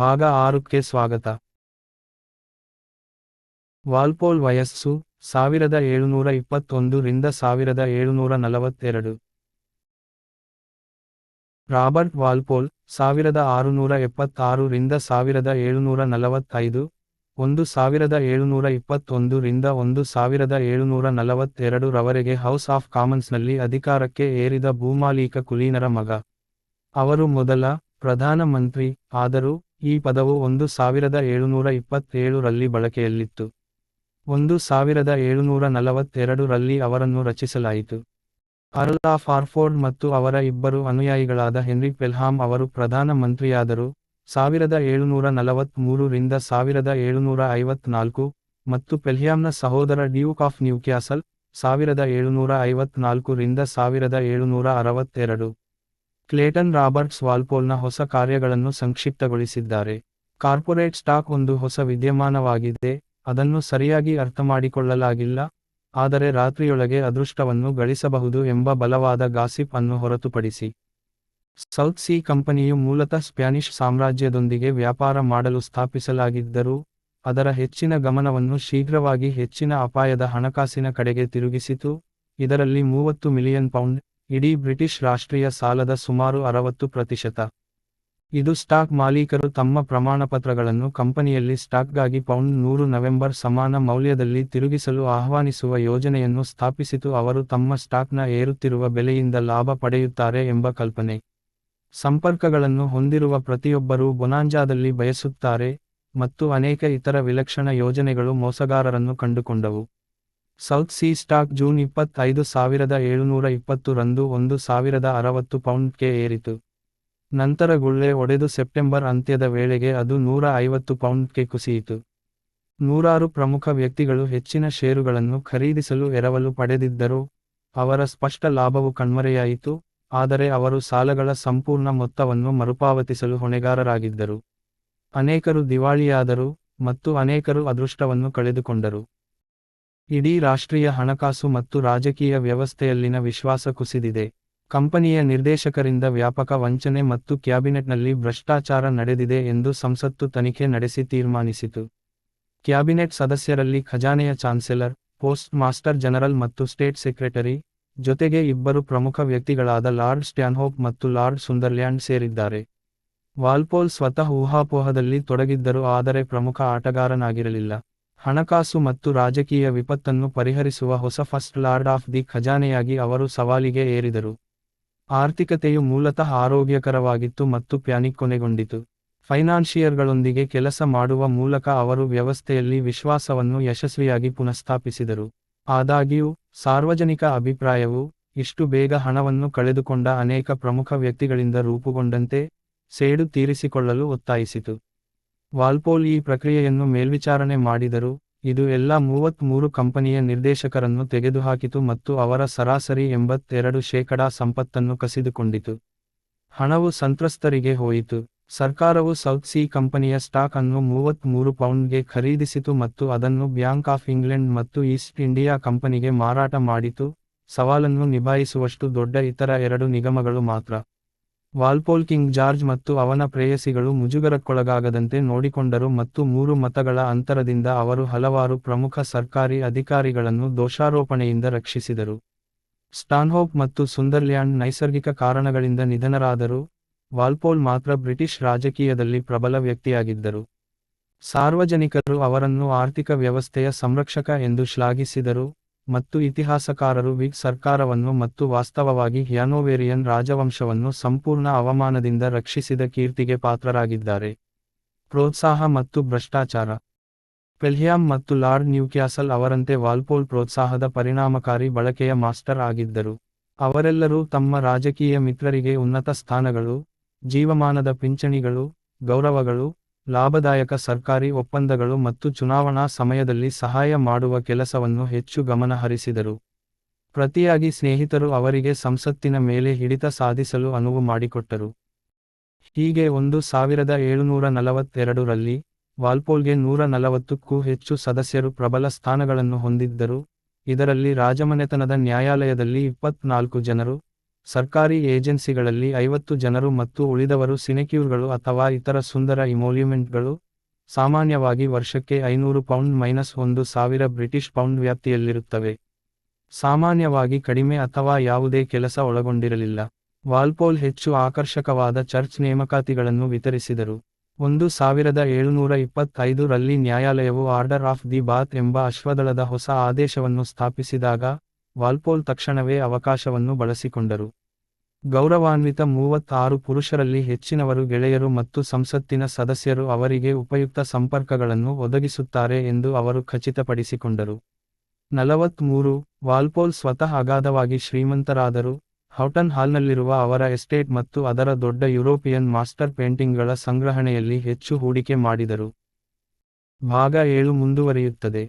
ಭಾಗ ಆರುಕ್ಕೆ ಸ್ವಾಗತ. ವಾಲ್ಪೋಲ್ ವಯಸ್ಸು, ಸಾವಿರದ ಏಳುನೂರ ಇಪ್ಪತ್ತೊಂದು ರಿಂದ ಸಾವಿರದ ಏಳುನೂರ ನಲವತ್ತೆರಡು. ರಾಬರ್ಟ್ ವಾಲ್ಪೋಲ್, ಸಾವಿರದ ಆರುನೂರ ಎಪ್ಪತ್ತಾರು ರಿಂದ ಸಾವಿರದ ಏಳುನೂರ ನಲವತ್ತೈದು, ಒಂದು ಸಾವಿರದ ಏಳುನೂರ ಇಪ್ಪತ್ತೊಂದು ರಿಂದ ಒಂದು ಸಾವಿರದ ಏಳುನೂರ ನಲವತ್ತೆರಡು ರವರೆಗೆ ಹೌಸ್ ಆಫ್ ಕಾಮನ್ಸ್ನಲ್ಲಿ ಅಧಿಕಾರಕ್ಕೆ ಏರಿದ ಭೂಮಾಲೀಕ ಕುಲೀನರ ಮಗ. ಅವರು ಮೊದಲ ಪ್ರಧಾನಮಂತ್ರಿ, ಆದರೂ ಈ ಪದವು ಒಂದು ಸಾವಿರದ ಏಳುನೂರ ಇಪ್ಪತ್ತೇಳು ರಲ್ಲಿ ಬಳಕೆಯಲ್ಲಿತ್ತು. ಒಂದು ಸಾವಿರದ ಏಳುನೂರ ನಲವತ್ತೆರಡು ರಲ್ಲಿ ಅವರನ್ನು ರಚಿಸಲಾಯಿತು. ಅರ್ಲ್ ಆಫ್ ಆರ್ಫೋರ್ಡ್ ಮತ್ತು ಅವರ ಇಬ್ಬರು ಅನುಯಾಯಿಗಳಾದ ಹೆನ್ರಿ ಪೆಲ್ಹಾಮ್ ಅವರು ಪ್ರಧಾನ ಮಂತ್ರಿಯಾದರು. ಸಾವಿರದ ಏಳುನೂರ ನಲವತ್ತ್ಮೂರು ರಿಂದ ಸಾವಿರದ ಏಳುನೂರ ಐವತ್ನಾಲ್ಕು ಮತ್ತು ಪೆಲ್ಹ್ಯಾಮ್ನ ಸಹೋದರ ಡ್ಯೂಕ್ ಆಫ್ ನ್ಯೂಕ್ಯಾಸಲ್ ಸಾವಿರದ ಏಳುನೂರ ಐವತ್ನಾಲ್ಕು ರಿಂದ ಸಾವಿರದ ಏಳುನೂರ ಅರವತ್ತೆರಡು. ಕ್ಲೇಟನ್ ರಾಬರ್ಟ್ಸ್ ವಾಲ್ಪೋಲ್ನ ಹೊಸ ಕಾರ್ಯಗಳನ್ನು ಸಂಕ್ಷಿಪ್ತಗೊಳಿಸಿದ್ದಾರೆ. ಕಾರ್ಪೊರೇಟ್ ಸ್ಟಾಕ್ ಒಂದು ಹೊಸ ವಿದ್ಯಮಾನವಾಗಿದೆ, ಅದನ್ನು ಸರಿಯಾಗಿ ಅರ್ಥಮಾಡಿಕೊಳ್ಳಲಾಗಿಲ್ಲ, ಆದರೆ ರಾತ್ರಿಯೊಳಗೆ ಅದೃಷ್ಟವನ್ನು ಗಳಿಸಬಹುದು ಎಂಬ ಬಲವಾದ ಗಾಸಿಪ್ ಅನ್ನು ಹೊರತುಪಡಿಸಿ. ಸೌತ್ ಸೀ ಕಂಪನಿಯು ಮೂಲತಃ ಸ್ಪ್ಯಾನಿಷ್ ಸಾಮ್ರಾಜ್ಯದೊಂದಿಗೆ ವ್ಯಾಪಾರ ಮಾಡಲು ಸ್ಥಾಪಿಸಲಾಗಿದ್ದರೂ, ಅದರ ಹೆಚ್ಚಿನ ಗಮನವನ್ನು ಶೀಘ್ರವಾಗಿ ಹೆಚ್ಚಿನ ಅಪಾಯದ ಹಣಕಾಸಿನ ಕಡೆಗೆ ತಿರುಗಿಸಿತು, ಇದರಲ್ಲಿ ಮೂವತ್ತು ಮಿಲಿಯನ್ ಪೌಂಡ್ ಇಡೀ ಬ್ರಿಟಿಷ್ ರಾಷ್ಟ್ರೀಯ ಸಾಲದ ಸುಮಾರು ಅರವತ್ತು ಪ್ರತಿಶತ. ಇದು ಸ್ಟಾಕ್ ಮಾಲೀಕರು ತಮ್ಮ ಪ್ರಮಾಣಪತ್ರಗಳನ್ನು ಕಂಪನಿಯಲ್ಲಿ ಸ್ಟಾಕ್ಗಾಗಿ ಪೌಂಡ್ ನೂರು ನವೆಂಬರ್ ಸಮಾನ ಮೌಲ್ಯದಲ್ಲಿ ತಿರುಗಿಸಲು ಆಹ್ವಾನಿಸುವ ಯೋಜನೆಯನ್ನು ಸ್ಥಾಪಿಸಿತು. ಅವರು ತಮ್ಮ ಸ್ಟಾಕ್ನ ಏರುತ್ತಿರುವ ಬೆಲೆಯಿಂದ ಲಾಭ ಪಡೆಯುತ್ತಾರೆ ಎಂಬ ಕಲ್ಪನೆ. ಸಂಪರ್ಕಗಳನ್ನು ಹೊಂದಿರುವ ಪ್ರತಿಯೊಬ್ಬರೂ ಬೊನಾಂಜಾದಲ್ಲಿ ಬಯಸುತ್ತಾರೆ ಮತ್ತು ಅನೇಕ ಇತರ ವಿಲಕ್ಷಣ ಯೋಜನೆಗಳು ಮೋಸಗಾರರನ್ನು ಕಂಡುಕೊಂಡವು. ಸೌತ್ ಸೀ ಸ್ಟಾಕ್ ಜೂನ್ ಇಪ್ಪತ್ತೈದು ಸಾವಿರದ ಏಳುನೂರ ಇಪ್ಪತ್ತು ರಂದು ಒಂದು ಸಾವಿರದ ಅರವತ್ತು ಪೌಂಡ್ಗೆ ಏರಿತು. ನಂತರ ಗುಳ್ಳೆ ಒಡೆದು ಸೆಪ್ಟೆಂಬರ್ ಅಂತ್ಯದ ವೇಳೆಗೆ ಅದು ನೂರ ಐವತ್ತು ಪೌಂಡ್ಗೆ ಕುಸಿಯಿತು. ನೂರಾರು ಪ್ರಮುಖ ವ್ಯಕ್ತಿಗಳು ಹೆಚ್ಚಿನ ಷೇರುಗಳನ್ನು ಖರೀದಿಸಲು ಎರವಲು ಪಡೆದಿದ್ದರು. ಅವರ ಸ್ಪಷ್ಟ ಲಾಭವು ಕಣ್ಮರೆಯಾಯಿತು, ಆದರೆ ಅವರು ಸಾಲಗಳ ಸಂಪೂರ್ಣ ಮೊತ್ತವನ್ನು ಮರುಪಾವತಿಸಲು ಹೊಣೆಗಾರರಾಗಿದ್ದರು. ಅನೇಕರು ದಿವಾಳಿಯಾದರು ಮತ್ತು ಅನೇಕರು ಅದೃಷ್ಟವನ್ನು ಕಳೆದುಕೊಂಡರು. ಇಡೀ ರಾಷ್ಟ್ರೀಯ ಹಣಕಾಸು ಮತ್ತು ರಾಜಕೀಯ ವ್ಯವಸ್ಥೆಯಲ್ಲಿನ ವಿಶ್ವಾಸ ಕುಸಿದಿದೆ. ಕಂಪನಿಯ ನಿರ್ದೇಶಕರಿಂದ ವ್ಯಾಪಕ ವಂಚನೆ ಮತ್ತು ಕ್ಯಾಬಿನೆಟ್ನಲ್ಲಿ ಭ್ರಷ್ಟಾಚಾರ ನಡೆದಿದೆ ಎಂದು ಸಂಸತ್ತು ತನಿಖೆ ನಡೆಸಿ ತೀರ್ಮಾನಿಸಿತು. ಕ್ಯಾಬಿನೆಟ್ ಸದಸ್ಯರಲ್ಲಿ ಖಜಾನೆಯ ಚಾನ್ಸೆಲರ್, ಪೋಸ್ಟ್ ಮಾಸ್ಟರ್ ಜನರಲ್ ಮತ್ತು ಸ್ಟೇಟ್ ಸೆಕ್ರೆಟರಿ ಜೊತೆಗೆ ಇಬ್ಬರು ಪ್ರಮುಖ ವ್ಯಕ್ತಿಗಳಾದ ಲಾರ್ಡ್ ಸ್ಟ್ಯಾನ್ಹೋಪ್ ಮತ್ತು ಲಾರ್ಡ್ ಸುಂದರ್ಲ್ಯಾಂಡ್ ಸೇರಿದ್ದಾರೆ. ವಾಲ್ಪೋಲ್ ಸ್ವತಃ ಊಹಾಪೋಹದಲ್ಲಿ ತೊಡಗಿದ್ದರು, ಆದರೆ ಪ್ರಮುಖ ಆಟಗಾರನಾಗಿರಲಿಲ್ಲ. ಹಣಕಾಸು ಮತ್ತು ರಾಜಕೀಯ ವಿಪತ್ತನ್ನು ಪರಿಹರಿಸುವ ಹೊಸ ಫಸ್ಟ್ ಲಾರ್ಡ್ ಆಫ್ ದಿ ಖಜಾನೆಯಾಗಿ ಅವರು ಸವಾಲಿಗೆ ಏರಿದರು. ಆರ್ಥಿಕತೆಯು ಮೂಲತಃ ಆರೋಗ್ಯಕರವಾಗಿತ್ತು ಮತ್ತು ಪ್ಯಾನಿಕ್ ಕೊನೆಗೊಂಡಿತು. ಫೈನಾನ್ಷಿಯರ್ಗಳೊಂದಿಗೆ ಕೆಲಸ ಮಾಡುವ ಮೂಲಕ ಅವರು ವ್ಯವಸ್ಥೆಯಲ್ಲಿ ವಿಶ್ವಾಸವನ್ನು ಯಶಸ್ವಿಯಾಗಿ ಪುನಃಸ್ಥಾಪಿಸಿದರು. ಆದಾಗ್ಯೂ, ಸಾರ್ವಜನಿಕ ಅಭಿಪ್ರಾಯವು ಇಷ್ಟು ಬೇಗ ಹಣವನ್ನು ಕಳೆದುಕೊಂಡ ಅನೇಕ ಪ್ರಮುಖ ವ್ಯಕ್ತಿಗಳಿಂದ ರೂಪುಗೊಂಡಂತೆ ಸೇಡು ತೀರಿಸಿಕೊಳ್ಳಲು ಒತ್ತಾಯಿಸಿತು. ವಾಲ್ಪೋಲ್ ಈ ಪ್ರಕ್ರಿಯೆಯನ್ನು ಮೇಲ್ವಿಚಾರಣೆ ಮಾಡಿದರು, ಇದು ಎಲ್ಲಾ ಮೂವತ್ತ್ಮೂರು ಕಂಪನಿಯ ನಿರ್ದೇಶಕರನ್ನು ತೆಗೆದುಹಾಕಿತು ಮತ್ತು ಅವರ ಸರಾಸರಿ ಎಂಬತ್ತೆರಡು ಶೇಕಡಾ ಸಂಪತ್ತನ್ನು ಕಸಿದುಕೊಂಡಿತು. ಹಣವು ಸಂತ್ರಸ್ತರಿಗೆ ಹೋಯಿತು. ಸರ್ಕಾರವು ಸೌತ್ ಸೀ ಕಂಪನಿಯ ಸ್ಟಾಕ್ ಅನ್ನು ಮೂವತ್ತ್ಮೂರು ಪೌಂಡ್ಗೆ ಖರೀದಿಸಿತು ಮತ್ತು ಅದನ್ನು ಬ್ಯಾಂಕ್ ಆಫ್ ಇಂಗ್ಲೆಂಡ್ ಮತ್ತು ಈಸ್ಟ್ ಇಂಡಿಯಾ ಕಂಪನಿಗೆ ಮಾರಾಟ ಮಾಡಿತು. ಸವಾಲನ್ನು ನಿಭಾಯಿಸುವಷ್ಟು ದೊಡ್ಡ ಇತರ ಎರಡು ನಿಗಮಗಳು ಮಾತ್ರ. ವಾಲ್ಪೋಲ್ ಕಿಂಗ್ ಜಾರ್ಜ್ ಮತ್ತು ಅವನ ಪ್ರೇಯಸಿಗಳು ಮುಜುಗರಕ್ಕೊಳಗಾಗದಂತೆ ನೋಡಿಕೊಂಡರು ಮತ್ತು ಮೂರು ಮತಗಳ ಅಂತರದಿಂದ ಅವರು ಹಲವಾರು ಪ್ರಮುಖ ಸರ್ಕಾರಿ ಅಧಿಕಾರಿಗಳನ್ನು ದೋಷಾರೋಪಣೆಯಿಂದ ರಕ್ಷಿಸಿದರು. ಸ್ಟಾನ್ಹೋಪ್ ಮತ್ತು ಸುಂದರ್ಲ್ಯಾಂಡ್ ನೈಸರ್ಗಿಕ ಕಾರಣಗಳಿಂದ ನಿಧನರಾದರು. ವಾಲ್ಪೋಲ್ ಮಾತ್ರ ಬ್ರಿಟಿಷ್ ರಾಜಕೀಯದಲ್ಲಿ ಪ್ರಬಲ ವ್ಯಕ್ತಿಯಾಗಿದ್ದರು. ಸಾರ್ವಜನಿಕರು ಅವರನ್ನು ಆರ್ಥಿಕ ವ್ಯವಸ್ಥೆಯ ಸಂರಕ್ಷಕ ಎಂದು ಶ್ಲಾಘಿಸಿದರು. ಮತ್ತು ಇತಿಹಾಸಕಾರರು ವಿಗ್ ಸರ್ಕಾರವನ್ನು ಮತ್ತು ವಾಸ್ತವವಾಗಿ ಹ್ಯಾನೋವೇರಿಯನ್ ರಾಜವಂಶವನ್ನು ಸಂಪೂರ್ಣ ಅವಮಾನದಿಂದ ರಕ್ಷಿಸಿದ ಕೀರ್ತಿಗೆ ಪಾತ್ರರಾಗಿದ್ದಾರೆ. ಪ್ರೋತ್ಸಾಹ ಮತ್ತು ಭ್ರಷ್ಟಾಚಾರ. ಪೆಲ್ಹ್ಯಾಮ್ ಮತ್ತು ಲಾರ್ಡ್ ನ್ಯೂಕ್ಯಾಸಲ್ ಅವರಂತೆ ವಾಲ್ಪೋಲ್ ಪ್ರೋತ್ಸಾಹದ ಪರಿಣಾಮಕಾರಿ ಬಳಕೆಯ ಮಾಸ್ಟರ್ ಆಗಿದ್ದರು. ಅವರೆಲ್ಲರೂ ತಮ್ಮ ರಾಜಕೀಯ ಮಿತ್ರರಿಗೆ ಉನ್ನತ ಸ್ಥಾನಗಳು, ಜೀವಮಾನದ ಪಿಂಚಣಿಗಳು, ಗೌರವಗಳು ಲಾಭದಾಯಕ ಸರ್ಕಾರಿ ಒಪ್ಪಂದಗಳು ಮತ್ತು ಚುನಾವಣಾ ಸಮಯದಲ್ಲಿ ಸಹಾಯ ಮಾಡುವ ಕೆಲಸವನ್ನು ಹೆಚ್ಚು ಗಮನಹರಿಸಿದರು. ಪ್ರತಿಯಾಗಿ ಸ್ನೇಹಿತರು ಅವರಿಗೆ ಸಂಸತ್ತಿನ ಮೇಲೆ ಹಿಡಿತ ಸಾಧಿಸಲು ಅನುವು ಮಾಡಿಕೊಟ್ಟರು. ಹೀಗೆ ಒಂದು ಸಾವಿರದ ಏಳುನೂರ ನಲವತ್ತೆರಡು ರಲ್ಲಿ, ವಾಲ್ಪೋಲ್ಗೆ ನೂರ ನಲವತ್ತಕ್ಕೂ ಹೆಚ್ಚು ಸದಸ್ಯರು ಪ್ರಬಲ ಸ್ಥಾನಗಳನ್ನು ಹೊಂದಿದ್ದರು. ಇದರಲ್ಲಿ ರಾಜಮನೆತನದ ನ್ಯಾಯಾಲಯದಲ್ಲಿ ಇಪ್ಪತ್ನಾಲ್ಕು ಜನರು ಸರ್ಕಾರಿ ಏಜೆನ್ಸಿಗಳಲ್ಲಿ ಐವತ್ತು ಜನರು ಮತ್ತು ಉಳಿದವರು ಸಿನೆಕ್ಯೂರ್ಗಳು ಅಥವಾ ಇತರ ಸುಂದರ ಇಮೋಲ್ಯುಮೆಂಟ್ಗಳು ಸಾಮಾನ್ಯವಾಗಿ ವರ್ಷಕ್ಕೆ ಐನೂರು ಪೌಂಡ್ ಮೈನಸ್ ಒಂದು ಸಾವಿರ ಬ್ರಿಟಿಷ್ ಪೌಂಡ್ ವ್ಯಾಪ್ತಿಯಲ್ಲಿರುತ್ತವೆ. ಸಾಮಾನ್ಯವಾಗಿ ಕಡಿಮೆ ಅಥವಾ ಯಾವುದೇ ಕೆಲಸ ಒಳಗೊಂಡಿರಲಿಲ್ಲ. ವಾಲ್ಪೋಲ್ ಹೆಚ್ಚು ಆಕರ್ಷಕವಾದ ಚರ್ಚ್ ನೇಮಕಾತಿಗಳನ್ನು ವಿತರಿಸಿದರು. ಒಂದು ಸಾವಿರದ ಏಳುನೂರ ಇಪ್ಪತ್ತೈದು ರಲ್ಲಿ ನ್ಯಾಯಾಲಯವು ಆರ್ಡರ್ ಆಫ್ ದಿ ಬಾತ್ ಎಂಬ ಅಶ್ವದಳದ ಹೊಸ ಆದೇಶವನ್ನು ಸ್ಥಾಪಿಸಿದಾಗ ವಾಲ್ಪೋಲ್ ತಕ್ಷಣವೇ ಅವಕಾಶವನ್ನು ಬಳಸಿಕೊಂಡರು. ಗೌರವಾನ್ವಿತ ಮೂವತ್ತಾರು ಪುರುಷರಲ್ಲಿ ಹೆಚ್ಚಿನವರು ಗೆಳೆಯರು ಮತ್ತು ಸಂಸತ್ತಿನ ಸದಸ್ಯರು ಅವರಿಗೆ ಉಪಯುಕ್ತ ಸಂಪರ್ಕಗಳನ್ನು ಒದಗಿಸುತ್ತಾರೆ ಎಂದು ಅವರು ಖಚಿತಪಡಿಸಿಕೊಂಡರು. ನಲವತ್ಮೂರು, ವಾಲ್ಪೋಲ್ ಸ್ವತಃ ಅಗಾಧವಾಗಿ ಶ್ರೀಮಂತರಾದರು. ಹೌಟನ್ ಹಾಲ್ನಲ್ಲಿರುವ ಅವರ ಎಸ್ಟೇಟ್ ಮತ್ತು ಅದರ ದೊಡ್ಡ ಯುರೋಪಿಯನ್ ಮಾಸ್ಟರ್ ಪೇಂಟಿಂಗ್ಗಳ ಸಂಗ್ರಹಣೆಯಲ್ಲಿ ಹೆಚ್ಚು ಹೂಡಿಕೆ ಮಾಡಿದರು. ಭಾಗ ಏಳು ಮುಂದುವರಿಯುತ್ತದೆ.